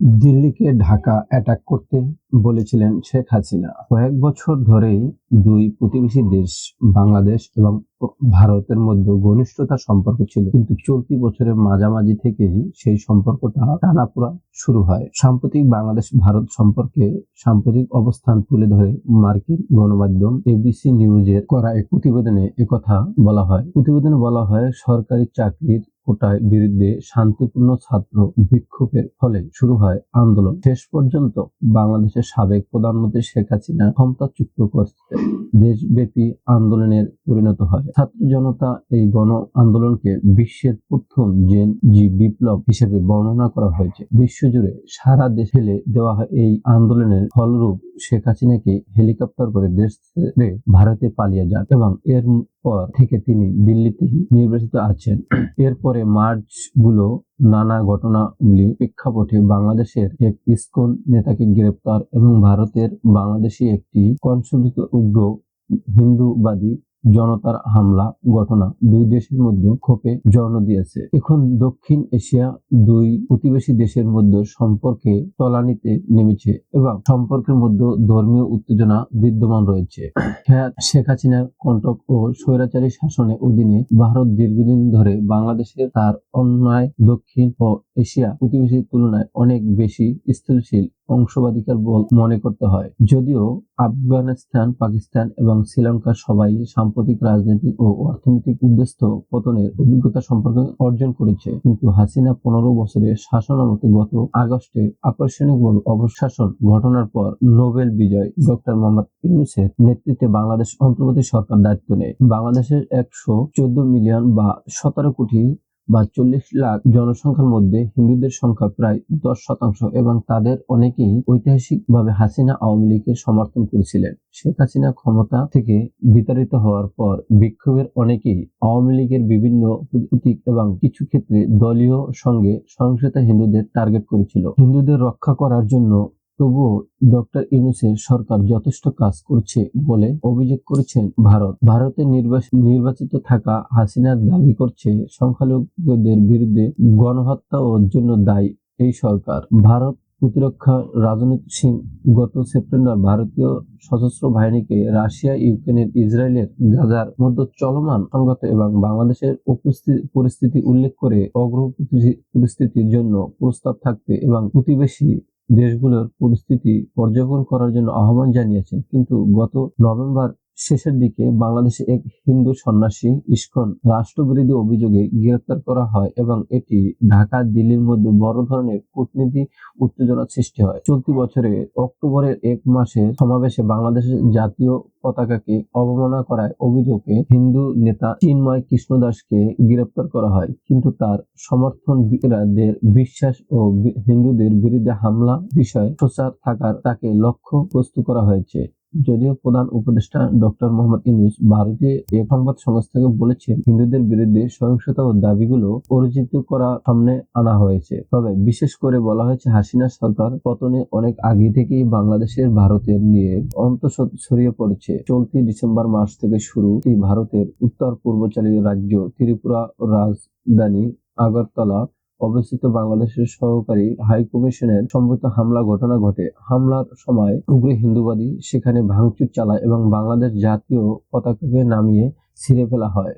দিল্লিকে Dhaka attack করতে বলেছিলেন শেখ হাসিনা। কয়েক বছর ধরেই দুই প্রতিবেশী দেশ, বাংলাদেশ এবং ভারতের মধ্যে ঘনিষ্ঠতার সম্পর্ক ছিল। কিন্তু চলতি বছরের মাঝামাঝি থেকেই সেই সম্পর্কটা টানাপোড়া শুরু হয়। সাম্প্রতিক বাংলাদেশ ভারত সম্পর্কে সাম্প্রতিক অবস্থান তুলে ধরে মার্কিন গণমাধ্যম এবিসি নিউজের করা এক প্রতিবেদনে একথা বলা হয়। প্রতিবেদনে বলা হয়, সরকারি চাকরির কোটায় বিরুদ্ধে শান্তিপূর্ণ ছাত্র বিক্ষোভের ফলে শুরু হয় আন্দোলন। শেষ পর্যন্ত বাংলাদেশের সাবেক প্রধানমন্ত্রী শেখ হাসিনা ক্ষমতাচ্যুত করতে দেশব্যাপী আন্দোলনের পরিণত হয়। ছাত্র জনতা এই গণ আন্দোলনকে বিশ্বের প্রথম জেন জি বিপ্লব হিসেবে বর্ণনা করা হয়েছে। বিশ্বজুড়ে সারা দেশে দেওয়া হয় এই আন্দোলনের ফলরূপ শেখ হাসিনাকে হেলিকপ্টার করে দেশ ছেড়ে ভারতে পালিয়ে যান এবং এর পর থেকে তিনি দিল্লিতে নির্বাচিত আছেন। এরপরে মার্চগুলো নানা ঘটনাগুলি প্রেক্ষাপটে বাংলাদেশের এক ইসকন নেতাকে গ্রেপ্তার এবং ভারতের বাংলাদেশি একটি কনসুলিত উগ্র হিন্দুবাদী জনতার হামলা ঘটনা দুই দেশের মধ্যে ক্ষোভে জন্ম দিয়েছে। এখন দক্ষিণ এশিয়া দুই প্রতিবেশী দেশের মধ্যে সম্পর্কে তলানিতে নেমেছে এবং সম্পর্কের মধ্যে ধর্মীয় উত্তেজনা বিদ্যমান রয়েছে। হ্যাঁ, শেখ হাসিনার কণ্টক ও স্বৈরাচারী শাসনের অধীনে ভারত দীর্ঘদিন ধরে বাংলাদেশের তার অন্যায় দক্ষিণ ও এশিয়া প্রতিবেশীর তুলনায় অনেক বেশি স্থিতিশীল অংশবাধিকার মনে করতে হয়। যদিও আফগানিস্তান, পাকিস্তান এবং শ্রীলঙ্কা সবাই সাম্প্রতিক রাজনৈতিক ও অর্থনৈতিক উদ্দেশ্য পতনের অভিজ্ঞতা সম্পর্কে অর্জন করেছে। কিন্তু হাসিনা পনেরো বছরের শাসনামতে গত আগস্টে আকর্ষণীয়ভাবে অবশাসন ঘটনার পর নোবেল বিজয় ডক্টর মোহাম্মদ ইউনুসের নেতৃত্বে বাংলাদেশ অন্তর্বর্তী সরকার দায়িত্ব নেয়। বাংলাদেশের একশো চোদ্দ মিলিয়ন বা সতেরো কোটি বা চল্লিশ লাখ জনসংখ্যার মধ্যে হিন্দুদের সংখ্যা প্রায় দশ শতাংশ এবং তাদের অনেকেই ঐতিহাসিকভাবে হাসিনা আওয়ামী লীগের সমর্থন করেছিলেন। শেখ হাসিনা ক্ষমতা থেকে বিতাড়িত হওয়ার পর বিক্ষোভের অনেকেই আওয়ামী লীগের বিভিন্ন প্রতীক এবং কিছু ক্ষেত্রে দলীয় সঙ্গে সহিংসতা হিন্দুদের টার্গেট করেছিল। হিন্দুদের রক্ষা করার জন্য তবুও ডক্টর ইউনুসের সরকার যথেষ্ট কাজ করছে বলে অভিযোগ করেছেন ভারত। ভারতের নির্বাচিত থাকা হাসিনার দাবি করছে সংখ্যালঘুদের বিরুদ্ধে গণহত্যা ও জন্য দায়ী এই সরকার। ভারত প্রতিরক্ষা রাজনীতি সিং গত সেপ্টেম্বর ভারতীয় সশস্ত্র বাহিনীকে রাশিয়া, ইউক্রেনের, ইসরায়েলের, গাজার মধ্যে চলমান সংঘাত এবং বাংলাদেশের পরিস্থিতি উল্লেখ করে অগ্রগতি পরিস্থিতির জন্য প্রস্তাব থাকতে এবং প্রতিবেশী দেশগুলোর পরিস্থিতি পর্যবেক্ষণ করার জন্য আহ্বান জানিয়েছেন। কিন্তু গত নভেম্বর শেষের দিকে বাংলাদেশে এক হিন্দু সন্ন্যাসী ইস্কন রাষ্ট্রবিরোধী অভিযোগে গ্রেপ্তার করা হয় এবং এটি ঢাকা, দিল্লির মধ্যে বড় ধরনের কূটনীতি উত্তেজনা সৃষ্টি হয়। চলতি বছরে অক্টোবরের এক মাসে সমাবেশে বাংলাদেশের জাতীয় পতাকাকে অবমাননা করায় অভিযোগে হিন্দু নেতা চিন্ময় কৃষ্ণদাসকে গ্রেপ্তার করা হয়, কিন্তু তার সমর্থনকারীদের বিশ্বাস ও হিন্দুদের বিরুদ্ধে হামলা বিষয়ে প্রচার থাকার তাকে লক্ষ্য প্রস্তুত করা হয়েছে। যদিও প্রধান উপদেষ্টা ডক্টর মোহাম্মদ ইউনুস ভারতীয় এ সংবাদ সংস্থাকে বলেছেন, হিন্দুদের বিরুদ্ধে সহিংসতা ও দাবিগুলো পরিচিত করা সামনে আনা হয়েছে। তবে বিশেষ করে বলা হয়েছে, হাসিনা সরকার পতনে অনেক আগে থেকেই বাংলাদেশের ভারতের নিয়ে অন্তঃসদ ছড়িয়ে পড়েছে। চলতি ডিসেম্বর মাস থেকে শুরু ভারতের উত্তর পূর্বচালী রাজ্য ত্রিপুরা রাজধানী আগরতলা অবস্থিত বাংলাদেশের সহকারী হাই কমিশনের সম্ভবত হামলা ঘটনা ঘটে। হামলার সময় উগ্র হিন্দুবাদী সেখানে ভাঙচুর চালায় এবং বাংলাদেশ জাতীয় পতাকাকে নামিয়ে ছিঁড়ে ফেলা হয়।